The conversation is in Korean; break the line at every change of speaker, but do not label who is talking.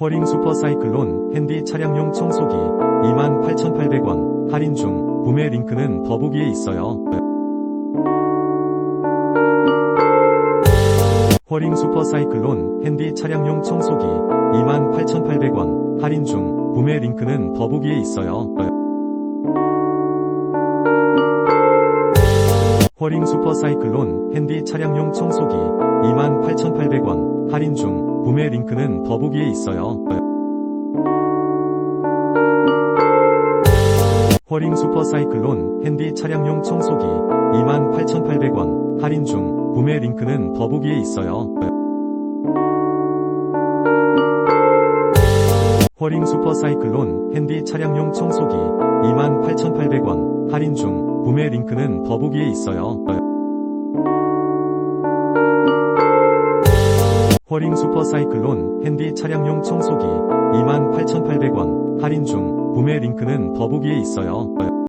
허링 슈퍼사이클론 핸디 차량용 청소기 28,800원 할인 중 구매 링크는 더보기에 있어요. 허링 슈퍼사이클론 핸디 차량용 청소기 28,800원 할인 중 구매 링크는 더보기에 있어요. 허링 슈퍼사이클론 핸디 차량용 청소기 28,800원 할인 중 구매 링크는 더보기에 있어요. 허링 슈퍼사이클론 핸디 차량용 청소기 28,800원 할인 중 구매 링크는 더보기에 있어요. 허링 슈퍼사이클론 핸디 차량용 청소기 28,800원 할인 중 구매 링크는 더보기에 있어요. 허링 슈퍼사이클론 핸디 차량용 청소기 28,800원 할인 중 구매 링크는 더보기에 있어요.